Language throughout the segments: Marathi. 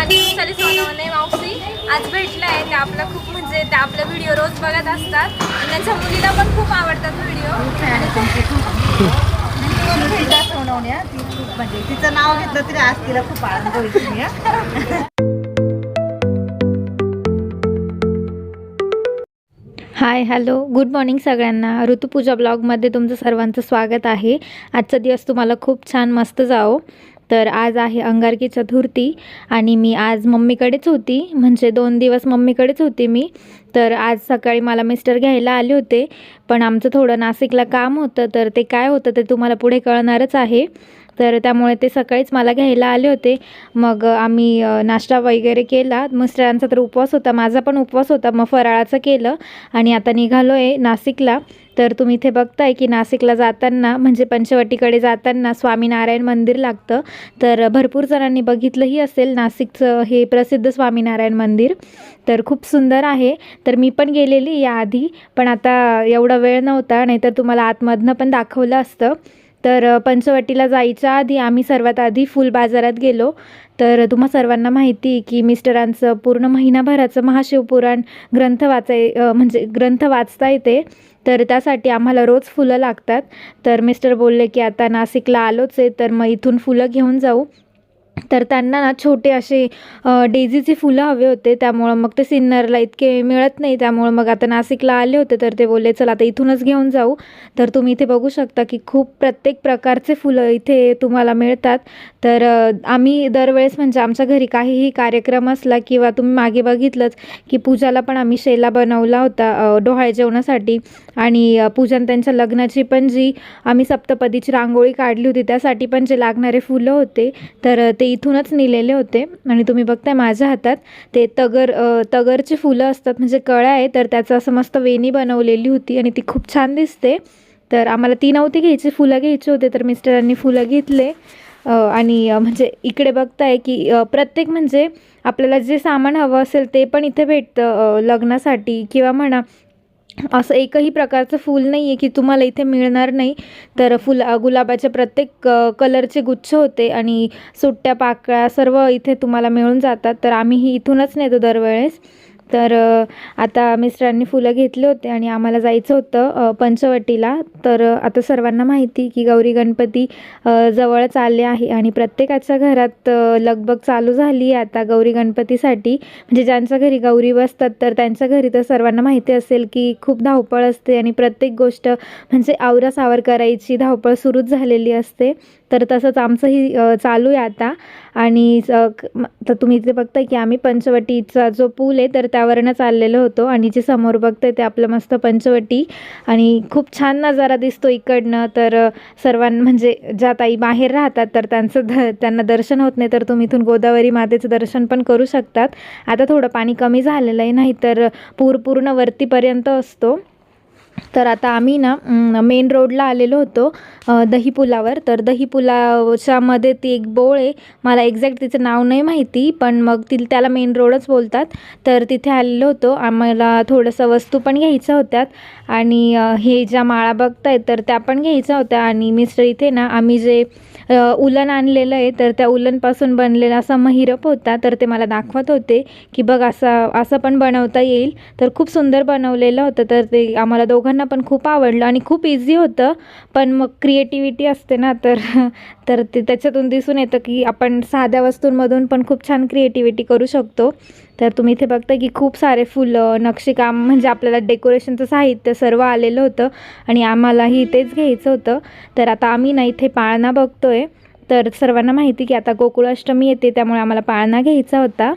आणि वैशाली सोनवणे मावशी. आज भेटलं आहे ते आपलं खूप म्हणजे ते आपलं व्हिडिओ रोज बघत असतात. आणि त्यांच्या मुलीला पण खूप आवडतात व्हिडिओ आणि खूप तिला सोनवण्या ती खूप म्हणजे तिचं नाव घेतलं तरी आज तिला खूप आनंद होईल हा. हाय हॅलो गुड मॉर्निंग सगळ्यांना. ऋतुपूजा ब्लॉगमध्ये तुमचं सर्वांचं स्वागत आहे. आजचा दिवस तुम्हाला खूप छान मस्त जाओ. तर आज आहे अंगारकी चतुर्थी आणि मी आज मम्मीकडेच होती. म्हणजे दोन दिवस मम्मीकडेच होती मी. तर आज सकाळी मला मिस्टर घ्यायला आले होते. पण आमचं थोडं नाशिकला काम होतं. तर ते काय होतं ते तुम्हाला पुढे कळणारच आहे. तर त्यामुळे ते सकाळीच मला घ्यायला आले होते. मग आम्ही नाश्ता वगैरे केला. मिस्टरांचा तर उपवास होता. माझा पण उपवास होता. मग फराळाचं केलं आणि आता निघालो आहे नाशिकला. तर तुम्ही इथे बघताय की नाशिकला जाताना म्हणजे पंचवटीकडे जाताना स्वामीनारायण मंदिर लागतं. तर भरपूर जणांनी बघितलंही असेल नाशिकचं हे प्रसिद्ध स्वामीनारायण मंदिर. तर खूप सुंदर आहे. तर मी पण गेलेली याआधी पण आता एवढा वेळ नव्हता नाहीतर तुम्हाला आतमधनं पण दाखवलं असतं. तर पंचवटीला जायच्या आधी आम्ही सर्वात आधी फुल बाजारात गेलो. तर तुम्हा सर्वांना माहिती की मिस्टरांचं पूर्ण महिनाभराचं महाशिवपुराण ग्रंथ वाचाय म्हणजे ग्रंथ वाचता येते. तर त्यासाठी आम्हाला रोज फुलं लागतात. तर मिस्टर बोलले की आता नाशिकला आलोच आहे तर मग इथून फुलं घेऊन जाऊ. तर त्यांना ना छोटे असे डेझीचे फुलं हवे होते. त्यामुळं मग ते सिन्नरला इतके मिळत नाही. त्यामुळं मग आता नाशिकला आले होते तर ते बोलले चल आता इथूनच घेऊन जाऊ. तर तुम्ही इथे बघू शकता की खूप प्रत्येक प्रकारचे फुलं इथे तुम्हाला मिळतात. तर आम्ही दरवेळेस म्हणजे आमच्या घरी काहीही कार्यक्रम असला किंवा तुम्ही मागे बघितलंच की पूजाला पण आम्ही शेला बनवला होता डोहाळे जेवणासाठी. आणि पूजन त्यांच्या लग्नाची पण जी आम्ही सप्तपदीची रांगोळी काढली होती त्यासाठी पण जे लागणारे फुलं होते तर ते इथूनच नेलेले होते. आणि तुम्ही बघताय माझ्या हातात ते तगर तगरचे तगरची फुलं असतात म्हणजे कळ्या आहे तर त्याचं असं मस्त वेणी बनवलेली होती आणि ती खूप छान दिसते. तर आम्हाला ती नव्हती घ्यायची फुलं घ्यायची होते तर मिस्टरांनी फुलं घेतले. आणि म्हणजे इकडे बघताय की प्रत्येक म्हणजे आपल्याला जे सामान हवं असेल ते पण इथे भेटतं लग्नासाठी किंवा म्हणा. असं एकही प्रकारचं फूल नाही आहे की तुम्हाला इथे मिळणार नाही. तर फुला गुलाबाचे प्रत्येक कलरचे गुच्छ होते आणि सुट्ट्या पाकळ्या सर्व इथे तुम्हाला मिळून जातात. तर आम्हीही इथूनच नेतो दरवेळेस. तर आता मिस्टरांनी फुलं घेतले होते आणि आम्हाला जायचं होतं पंचवटीला. तर आता सर्वांना माहिती की गौरी गणपती जवळच आले आहे आणि प्रत्येकाच्या घरात लगबग चालू झाली आहे आता गौरी गणपतीसाठी. म्हणजे ज्यांच्या घरी गौरी बसतात तर त्यांच्या घरी तर सर्वांना माहिती असेल की खूप धावपळ असते आणि प्रत्येक गोष्ट म्हणजे आवरासावर करायची धावपळ सुरूच झालेली असते. तर तसंच आमचंही चालू आहे आता. आणि स- तर तुम्ही इथे बघताय की आम्ही पंचवटीचा जो पूल आहे तर त्यावरनं चाललेलो होतो. आणि जे समोर बघताय ते आपलं मस्त पंचवटी. आणि खूप छान नजारा दिसतो इकडनं. तर सर्वां सर्वांना म्हणजे ज्या ताई बाहेर राहतात तर त्यांचं ध त्यांना दर्शन होत नाही तर तुम्ही इथून गोदावरी मातेचं दर्शन पण करू शकतात. आता थोडं पाणी कमी झालेलं आहे नाही तर पूर पूर्ण वरतीपर्यंत असतो. तर आता आम्ही ना मेन रोडला आलेलो होतो दही पुलावर तर दही पुलाच्यामध्ये ती एक बोळ आहे. मला एक्झॅक्ट तिचं नाव नाही माहिती पण मग ती त्याला मेन रोडच बोलतात. तर तिथे आलेलो होतो. आम्हाला थोडंसं वस्तू पण घ्यायच्या होत्यात. आणि हे ज्या माळा बघताय तर त्या पण घ्यायच्या होत्या. आणि मिस्टर इथे ना आम्ही जे उलन आणलेलं आहे तर त्या उलनपासून बनलेला असा महिरप होता. तर ते मला दाखवत होते की बघ असा असं पण बनवता येईल. तर खूप सुंदर बनवलेलं होतं. तर ते आम्हाला दोघांना पण खूप आवडलं आणि खूप इझी होतं. पण मग क्रिएटिव्हिटी असते ना तर तर ते त्याच्यातून दिसून येतं की आपण साध्या वस्तूंमधून पण खूप छान क्रिएटिव्हिटी करू शकतो. तर तुम्ही इथे बघता की खूप सारे फुलं नक्षीकाम म्हणजे आपल्याला डेकोरेशनचं साहित्य सर्व आलेलं होतं आणि आम्हालाही तेच घ्यायचं होतं. तर आता आम्ही ना इथे पाळणा बघतोय. तर सर्वांना माहिती की आता गोकुळाष्टमी येते त्यामुळे आम्हाला पाळणा घ्यायचा होता.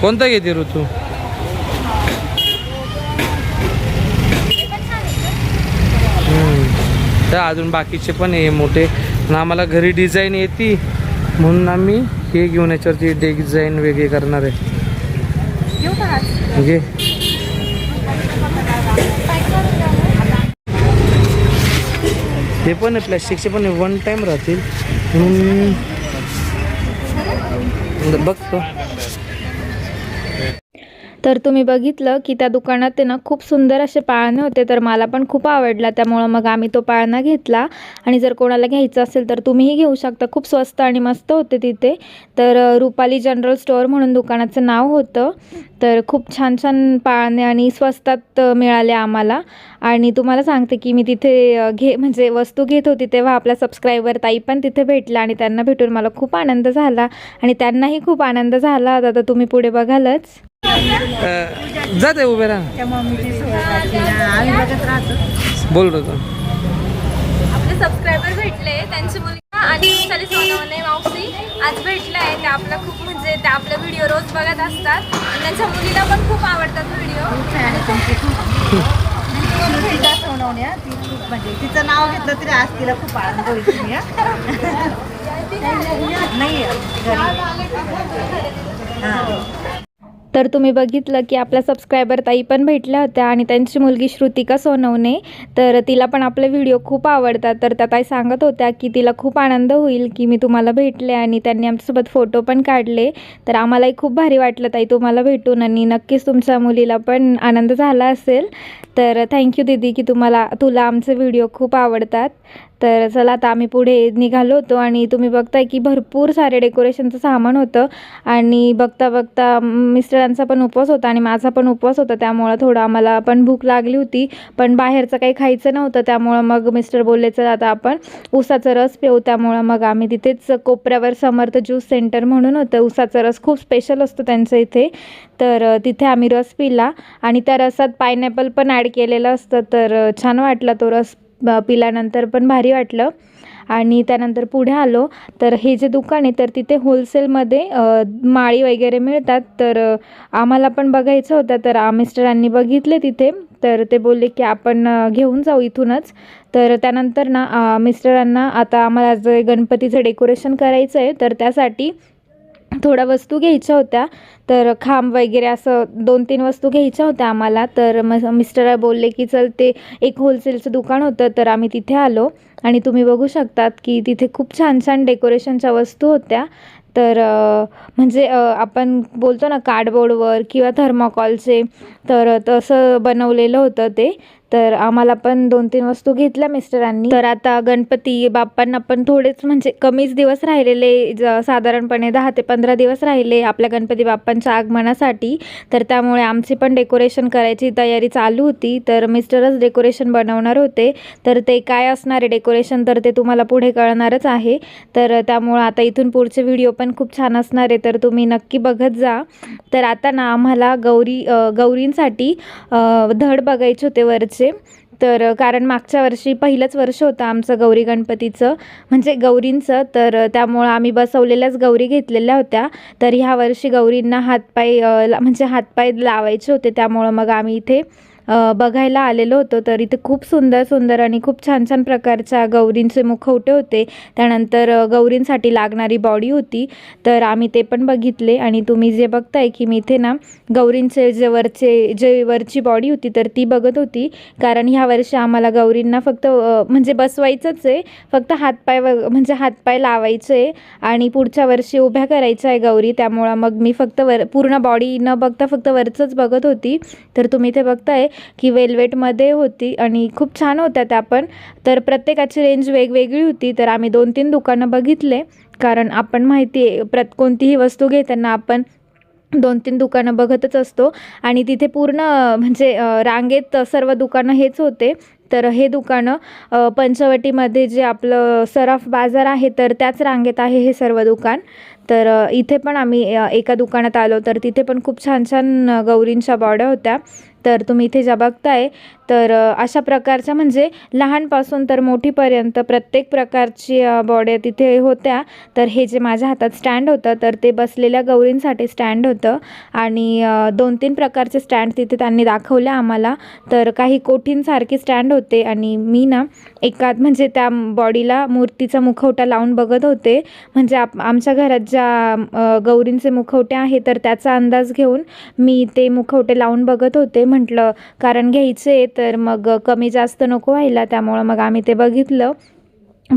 कोणता घेते ऋतू? तर अजून बाकीचे पण आहे मोठे पण आम्हाला घरी डिझाईन येते म्हणून आम्ही हे घेऊन याच्यावरती डिझाईन वेगळे करणार आहे. ते पण आहे प्लॅस्टिकचे पण आहे वन टाईम राहतील. म्हणून बघतो. तर तुम्ही बघितलं की त्या दुकानात ते ना खूप सुंदर असे पाळणे होते तर मला पण खूप आवडला. त्यामुळं मग आम्ही तो पाळणा घेतला. आणि जर कोणाला घ्यायचं असेल तर तुम्हीही घेऊ शकता. खूप स्वस्त आणि मस्त होते तिथे. तर रुपाली जनरल स्टोअर म्हणून दुकानाचं नाव होतं. तर खूप छान छान पाळणे आणि स्वस्तात मिळाले आम्हाला. आणि तुम्हाला सांगते की मी तिथे घे म्हणजे वस्तू घेत होती तेव्हा आपला सबस्क्रायबर ताई पण तिथे भेटला आणि त्यांना भेटून मला खूप आनंद झाला. आणि त्यांनाही खूप आनंद झाला. आता तुम्ही पुढे बघालच. जाते उभे राहा. आम्ही बघत राहतो बोल आपले सबस्क्रायबर भेटले त्यांची मुलगी आणि वैशाली सोनवणे मावशी आज भेटलाय ते आपला खूप म्हणजे ते आपले व्हिडिओ रोज बघत असतात आणि त्यांच्या मुलीला पण खूप आवडतात व्हिडिओ आहे तुमची खूप श्रुतिका सोनवणे. ती खूप म्हणजे तिचं नाव घेतलं तरी आज तिला खूप आनंद होईल तुम्ही हा. नाही आहे, घरी हां तर तुम्ही बघितलं की आपल्या सबस्क्रायबर ताई पण भेटल्या होत्या आणि त्यांची मुलगी श्रुतिका सोनवणे. तर तिला पण आपले व्हिडिओ खूप आवडतात. तर त्या ताई सांगत होत्या की तिला खूप आनंद होईल की मी तुम्हाला भेटले आणि त्यांनी आमच्यासोबत फोटो पण काढले. तर आम्हालाही खूप भारी वाटलं ताई तुम्हाला भेटून आणि नक्कीच तुमच्या मुलीला पण आनंद झाला असेल. तर थँक्यू दीदी की तुम्हाला तुला आमचे व्हिडिओ खूप आवडतात. तर चला आता आम्ही पुढे निघालो होतो आणि तुम्ही बघताय की भरपूर सारे डेकोरेशनचं सामान होतं. आणि बघता बघता मिस्टरांचा पण उपवास होता आणि माझा पण उपवास होता. त्यामुळं थोडं आम्हाला पण भूक लागली होती. पण बाहेरचं काही खायचं नव्हतं. त्यामुळं मग मिस्टर बोलले चला आता आपण उसाचा रस पिऊ. त्यामुळं मग आम्ही तिथेच कोपऱ्यावर समर्थ ज्यूस सेंटर म्हणून होतं. उसाचा रस खूप स्पेशल असतो त्यांचं इथे. तर तिथे आम्ही रस पिला. आणि त्या रसात पायनॅपल पण ॲड केलेलं असतं. तर छान वाटला तो रस. ब- पिल्यानंतर पण भारी वाटलं. आणि त्यानंतर पुढे आलो तर हे जे दुकान आहे तर तिथे होलसेलमध्ये माळी वगैरे मिळतात. तर आम्हाला पण बघायचं होतं तर मिस्टरांनी बघितले तिथे. तर ते बोलले की आपण घेऊन जाऊ इथूनच. तर त्यानंतर ना मिस्टरांना आता आम्हाला जे गणपतीचं डेकोरेशन करायचं आहे तर त्यासाठी थोड्या वस्तू घ्यायच्या होत्या. तर खांब वगैरे असं दोन तीन वस्तू घ्यायच्या होत्या आम्हाला. तर मग मिस्टर बोलले की चल ते एक होलसेलचं दुकान होतं तर आम्ही तिथे आलो. आणि तुम्ही बघू शकतात की तिथे खूप छान छान डेकोरेशनच्या वस्तू होत्या. तर म्हणजे आपण बोलतो ना कार्डबोर्डवर किंवा थर्माकॉलचे तर तसं बनवलेलं होतं ते. तर आम्हाला पण दोन तीन वस्तू घेतल्या मिस्टरांनी. तर आता गणपती बाप्पांना पण थोडेच म्हणजे कमीच दिवस राहिलेले ज साधारणपणे दहा ते पंधरा दिवस राहिले आपल्या गणपती बाप्पांच्या आगमनासाठी. तर त्यामुळे आमची पण डेकोरेशन करायची तयारी चालू होती. तर मिस्टरच डेकोरेशन बनवणार होते. तर ते काय असणार आहे डेकोरेशन तर ते तुम्हाला पुढे कळणारच आहे. तर त्यामुळं आता इथून पुढचे व्हिडिओ पण खूप छान असणार आहे तर तुम्ही नक्की बघत जा. तर आता ना आम्हाला गौरी गौरींसाठी धड बघायचे होते वरचे. तर कारण मागच्या वर्षी पहिलंच वर्ष होतं आमचं गौरी गणपतीचं. म्हणजे गौरींचं. तर त्यामुळं आम्ही बसवलेल्याच गौरी घेतलेल्या होत्या. तर ह्या वर्षी गौरींना हातपाय ला- म्हणजे हातपाय लावायचे होते. त्यामुळं मग आम्ही इथे बघायला आलेलो होतो. तर इथे खूप सुंदर सुंदर आणि खूप छान छान प्रकारच्या गौरींचे मुखवटे होते. त्यानंतर गौरींसाठी लागणारी बॉडी होती. तर आम्ही ते पण बघितले आणि तुम्ही जे बघताय की मी इथे ना गौरींचे जे वरचे जे वरची बॉडी होती तर ती बघत होती. कारण ह्या वर्षी आम्हाला गौरींना फक्त म्हणजे बसवायचंच आहे. फक्त हातपाय व म्हणजे हातपाय लावायचे आणि पुढच्या वर्षी उभ्या करायच्या आहे गौरी. त्यामुळं मग मी फक्त वर पूर्ण बॉडी न बघता फक्त वरचंच बघत होती. तर तुम्ही ते बघताय. की वेल्वेटमध्ये होती आणि खूप छान होत्या त्या पण. तर प्रत्येकाची रेंज वेगवेगळी होती. तर आम्ही दोन तीन दुकानं बघितले. कारण आपण माहिती आहे प्रत कोणतीही वस्तू घेताना आपण दोन तीन दुकानं बघतच असतो. आणि तिथे पूर्ण म्हणजे रांगेत सर्व दुकानं हेच होते. तर हे दुकानं पंचवटीमध्ये जे आपलं सराफ बाजार आहे तर त्याच रांगेत आहे हे सर्व दुकान. तर इथे पण आम्ही एका दुकानात आलो. तर तिथे पण खूप छान छान गौरींच्या बॉड्या होत्या. तर तुम्ही इथे ज्या बघताय तर अशा प्रकारच्या म्हणजे लहानपासून तर मोठीपर्यंत प्रत्येक प्रकारची बॉड्या तिथे होत्या. तर हे जे माझ्या हातात स्टँड होतं तर ते बसलेल्या गौरींसाठी स्टँड होतं. आणि दोन तीन प्रकारचे स्टँड तिथे त्यांनी दाखवले आम्हाला. तर काही कोठींसारखे स्टँड होते आणि मी ना एका म्हणजे त्या बॉडीला मूर्तीचा मुखवटा लावून बघत होते. म्हणजे आप आमच्या घरात ज्या गौरींचे मुखवटे आहे तर त्याचा अंदाज घेऊन मी ते मुखवटे लावून बघत होते. म्हटलं कारण घ्यायचे तर मग कमी जास्त नको व्हायला. त्यामुळं मग आम्ही ते बघितलं.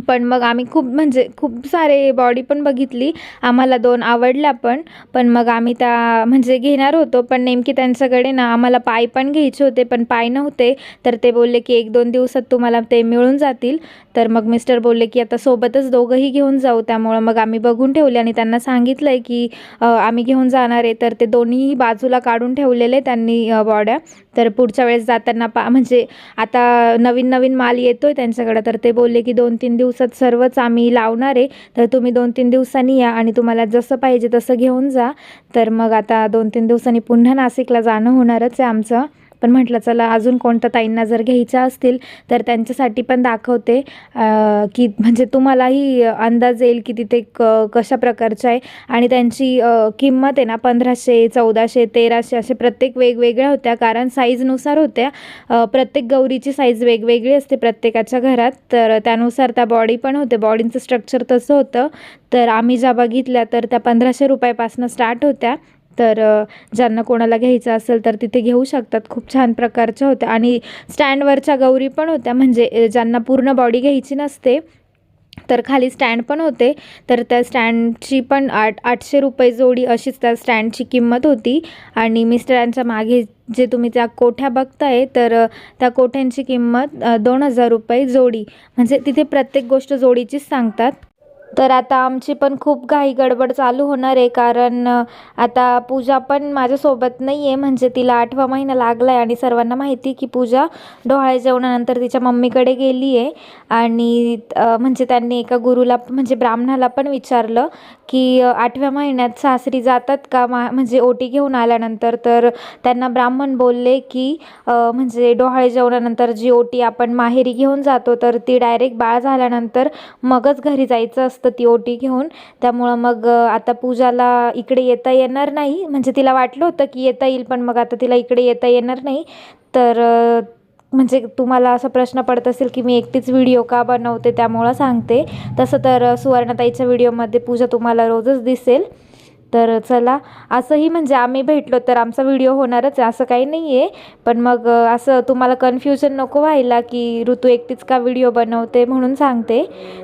पण मग आम्ही खूप म्हणजे खूप सारे बॉडी पण बघितली. आम्हाला दोन आवडल्या पण. पण मग आम्ही त्या म्हणजे घेणार होतो. पण नेमकी त्यांच्याकडे ना आम्हाला पाय पण घ्यायचे होते पण पाय नव्हते. तर ते बोलले की एक दोन दिवसात तुम्हाला ते मिळून जातील. तर मग मिस्टर बोलले की आता सोबतच दोघंही घेऊन जाऊ. त्यामुळं मग आम्ही बघून ठेवले आणि त्यांना सांगितलं आहे की आम्ही घेऊन जाणार आहे. तर ते दोन्हीही बाजूला काढून ठेवलेले त्यांनी बॉड्या तर पुढच्या वेळेस जाताना पा म्हणजे आता नवीन नवीन माल येतो आहे त्यांच्याकडं. तर ते बोलले की दोन तीन दिवसात सर्वच आम्ही लावणार आहे. तर तुम्ही दोन तीन दिवसांनी या आणि तुम्हाला जसं पाहिजे तसं घेऊन जा. तर मग आता दोन तीन दिवसांनी पुन्हा नाशिकला जाणं होणारच आहे आमचं. पण म्हटलं चला अजून कोणत्या ताईंना जर घ्यायच्या असतील तर त्यांच्यासाठी पण दाखवते की म्हणजे तुम्हालाही अंदाज येईल की तिथे क कशा प्रकारच्या आहे. आणि त्यांची किंमत आहे ना पंधराशे चौदाशे तेराशे असे प्रत्येक वेगवेगळ्या होत्या. कारण साईजनुसार होत्या. प्रत्येक गौरीची साईज वेगवेगळी असते प्रत्येकाच्या घरात. तर त्यानुसार त्या बॉडी पण होते. बॉडींचं स्ट्रक्चर तसं होतं. तर आम्ही ज्या बघितल्या तर त्या पंधराशे रुपयापासून स्टार्ट होत्या. तर ज्यांना कोणाला घ्यायचं असेल तर तिथे घेऊ शकतात. खूप छान प्रकारच्या होत्या आणि स्टँडवरच्या गौरी पण होत्या. म्हणजे ज्यांना पूर्ण बॉडी घ्यायची नसते तर खाली स्टँड पण होते. तर त्या स्टँडची पण आठ आठशे रुपये जोडी अशीच त्या स्टँडची किंमत होती. आणि मिस्टरांच्या मागे जे तुम्ही त्या कोठ्या बघताय तर त्या कोठ्यांची किंमत दोन हजार रुपये जोडी. म्हणजे तिथे प्रत्येक गोष्ट जोडीचीच सांगतात. तर आता आमची पण खूप घाई गडबड चालू होणार आहे कारण आता पूजा पण माझ्यासोबत नाही आहे म्हणजे तिला आठवा महिना लागला आहे आणि सर्वांना माहिती की पूजा डोहाळे जेवणानंतर तिच्या मम्मीकडे गेली आहे आणि म्हणजे त्यांनी एका गुरुला म्हणजे ब्राह्मणाला पण विचारलं की आठव्या महिन्यात सासरी जातात का? मा म्हणजे ओटी घेऊन आल्यानंतर तर त्यांना ब्राह्मण बोलले की म्हणजे डोहाळे जेवणानंतर जी ओटी आपण माहेरी घेऊन जातो तर ती डायरेक्ट बाळ झाल्यानंतर मगच घरी जायचं असतं. ती ओटी घेऊन. त्यामुळं मग आता पूजाला इकडे येता येणार नाही. म्हणजे तिला वाटलं होतं की येता येईल पण मग आता तिला इकडे येता येणार नाही. तर म्हणजे तुम्हाला असा प्रश्न पडत असेल की मी एकटीच व्हिडिओ का बनवते त्यामुळं सांगते. तसं तर सुवर्णताईच्या व्हिडिओमध्ये पूजा तुम्हाला रोजच दिसेल. तर चला असंही म्हणजे आम्ही भेटलो तर आमचा व्हिडिओ होणारच असं काही नाही आहे पण मग असं तुम्हाला कन्फ्युजन नको व्हायला की ऋतू एकटीच का व्हिडिओ बनवते म्हणून सांगते.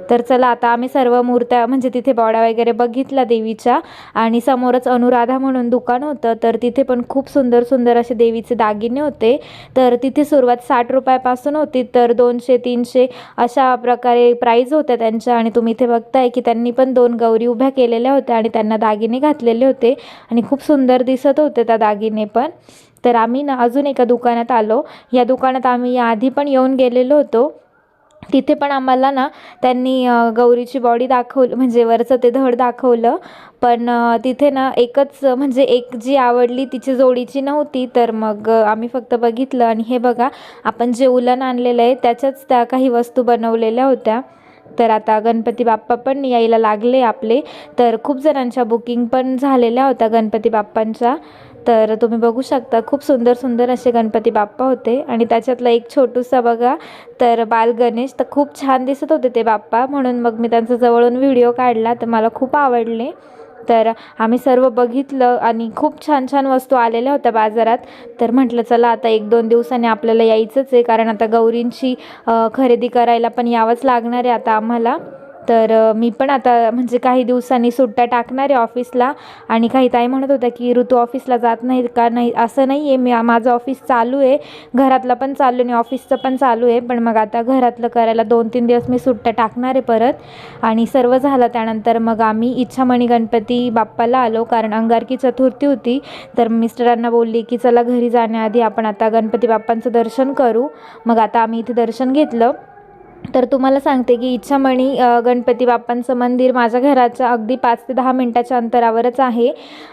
तर चला आता आम्ही सर्व मूर्त्या म्हणजे तिथे बॉड्या वगैरे बघितल्या देवीच्या आणि समोरच अनुराधा म्हणून दुकान होतं. तर तिथे पण खूप सुंदर सुंदर असे देवीचे दागिने होते. तर तिथे सुरुवात साठ रुपयापासून होती तर दोनशे तीनशे अशा प्रकारे प्राईज होत्या त्यांच्या. आणि तुम्ही इथे बघताय की त्यांनी पण दोन गौरी उभ्या केलेल्या होत्या आणि त्यांना दागिने घातलेले होते आणि खूप सुंदर दिसत होते त्या दागिने पण. तर आम्ही ना अजून एका दुकानात आलो. या दुकानात आम्ही याआधी पण येऊन गेलेलो होतो. तिथे पण आम्हाला ना त्यांनी गौरीची बॉडी दाखवली म्हणजे वरचं ते धड दाखवलं. पण तिथे ना एकच म्हणजे एक जी आवडली तिची जोडीची नव्हती. तर मग आम्ही फक्त बघितलं. आणि हे बघा आपण जे उलन आणलेलं आहे त्याच्याच त्या काही वस्तू बनवलेल्या होत्या. तर आता गणपती बाप्पा पण यायला लागले आपले. तर खूप जणांच्या बुकिंग पण झालेल्या होत्या गणपती बाप्पांच्या. तर तुम्ही बघू शकता खूप सुंदर सुंदर असे गणपती बाप्पा होते. आणि त्याच्यातलं एक छोटूसा बघा तर बाल गणेश तर खूप छान दिसत होते ते बाप्पा. म्हणून मग मी त्यांचा जवळून व्हिडिओ काढला तर मला खूप आवडले. तर आम्ही सर्व बघितलं आणि खूप छान छान वस्तू आलेल्या होत्या बाजारात. तर म्हटलं चला आता एक दोन दिवसांनी आपल्याला यायचंच आहे कारण आता गौरींची खरेदी करायला पण यावंच लागणार आहे आता आम्हाला. तर मी पण आता म्हणजे काही दिवसांनी सुट्ट्या टाकणार आहे ऑफिसला आणि काही ताई म्हणत होत्या की ऋतू ऑफिसला जात नाही का? नाही असं नाही आहे मी माझं ऑफिस चालू आहे. घरातलं पण चालू आहे आणि ऑफिसचं पण चालू आहे. पण मग आता घरातलं करायला दोन तीन दिवस मी सुट्ट्या टाकणार आहे परत. आणि सर्व झालं त्यानंतर मग आम्ही इच्छामणी गणपती बाप्पाला आलो कारण अंगारकी चतुर्थी होती. तर मिस्टरांना बोलली की चला घरी जाण्याआधी आपण आता गणपती बाप्पांचं दर्शन करू. मग आता आम्ही इथे दर्शन घेतलं. तर तुम्हाला सांगते की इच्छामणी गणपती बाप्पांचं मंदिर माझ्या घराच्या अगदी पाच ते दहा मिनटाच्या अंतरावरच आहे.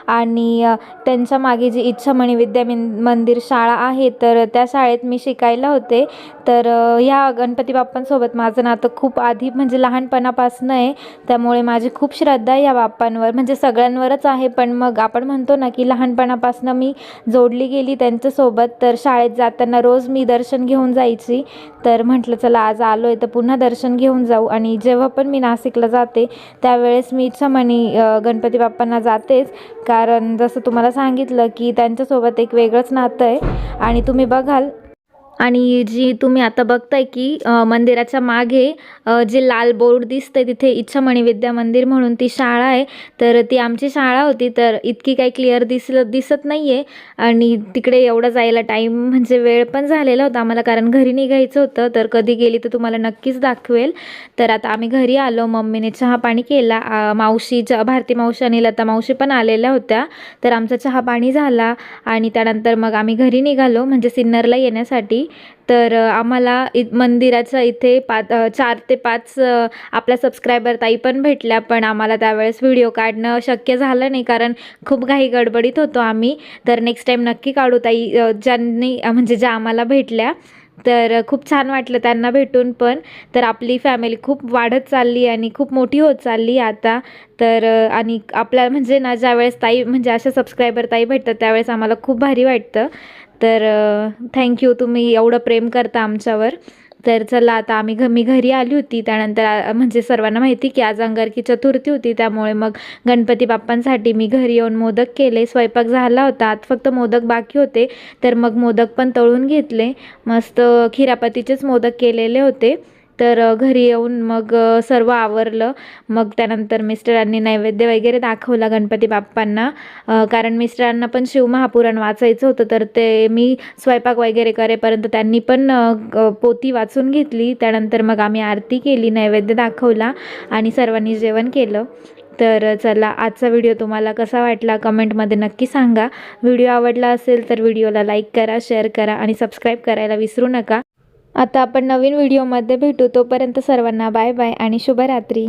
आणि त्यांच्या मागे जी इच्छामणी विद्या मंदिर शाळा आहे तर त्या शाळेत मी शिकायला होते. तर ह्या गणपती बाप्पांसोबत माझं नातं खूप आधी म्हणजे लहानपणापासून आहे. त्यामुळे माझी खूप श्रद्धा आहे या बाप्पांवर म्हणजे सगळ्यांवरच आहे. पण मग आपण म्हणतो ना की लहानपणापासून मी जोडली गेली त्यांच्यासोबत तर शाळेत जाताना रोज मी दर्शन घेऊन जायची. तर म्हटलं चला आज आलो आहे तर पुन्हा दर्शन घेऊन जाऊ. आणि जेव्हा पण मी नाशिकला जाते त्यावेळेस मी इच्छामणी अ, गणपती बाप्पांना जातेच. कारण जसं तुम्हाला सांगितलं की त्यांच्यासोबत एक वेगळंच नातं आहे. आणि तुम्ही बघाल आणि जी तुम्ही आता बघताय की मंदिराच्या मागे जे लाल बोर्ड दिसते तिथे इच्छामणी विद्या मंदिर म्हणून ती शाळा आहे. तर ती आमची शाळा होती तर इतकी काही क्लिअर दिसलं दिसत नाही आहे आणि तिकडे एवढं जायला टाईम म्हणजे वेळ पण झालेला होता आम्हाला कारण घरी निघायचं होतं. तर कधी गेली तर तुम्हाला नक्कीच दाखवेल. तर आता आम्ही घरी आलो मम्मीने चहा पाणी केला मावशी च भारती मावशी आणि लता मावशी पण आलेल्या होत्या. तर आमचा चहा पाणी झाला आणि त्यानंतर मग आम्ही घरी निघालो म्हणजे सिन्नरला येण्यासाठी. तर आम्हाला इ मंदिराच्या इथे पाच चार ते पाच आपल्या सबस्क्रायबर ताई पण भेटल्या पण आम्हाला त्यावेळेस व्हिडिओ काढणं शक्य झालं नाही कारण खूप घाई गडबडीत होतो आम्ही. तर नेक्स्ट टाईम नक्की काढू ताई ज्यांनी म्हणजे ज्या आम्हाला भेटल्या. तर खूप छान वाटलं त्यांना भेटून पण. तर आपली फॅमिली खूप वाढत चालली आणि खूप मोठी होत चालली आता. तर आणि आपल्या म्हणजे ना ज्यावेळेस ताई म्हणजे अशा सबस्क्रायबर ताई भेटतात त्यावेळेस आम्हाला खूप भारी वाटतं. तर थँक्यू तुम्ही एवढं प्रेम करता आमच्यावर. तर चला आता आम्ही घ मी घरी आली होती. त्यानंतर म्हणजे सर्वांना माहिती की आज अंगारकी चतुर्थी होती. त्यामुळे मग गणपती बाप्पांसाठी मी घरी येऊन मोदक केले. स्वयंपाक झाला होता. आत फक्त मोदक बाकी होते. तर मग मोदक पण तळून घेतले. मस्त खिरापतीचेच मोदक केलेले होते. तर घरी येऊन मग सर्व आवरलं. मग त्यानंतर मिस्टरांनी नैवेद्य वगैरे दाखवला गणपती बाप्पांना. कारण मिस्टरांना पण शिवमहापुराण वाचायचं होतं तर ते मी स्वयंपाक वगैरे करेपर्यंत त्यांनी पण पोती वाचून घेतली. त्यानंतर मग आम्ही आरती केली नैवेद्य दाखवला आणि सर्वांनी जेवण केलं. तर चला आजचा व्हिडिओ तुम्हाला कसा वाटला कमेंटमध्ये नक्की सांगा. व्हिडिओ आवडला असेल तर व्हिडिओला लाईक करा शेअर करा आणि सबस्क्राईब करायला विसरू नका. आता आपण नवीन व्हिडिओमध्ये भेटू. तोपर्यंत सर्वांना बाय बाय आणि शुभरात्री.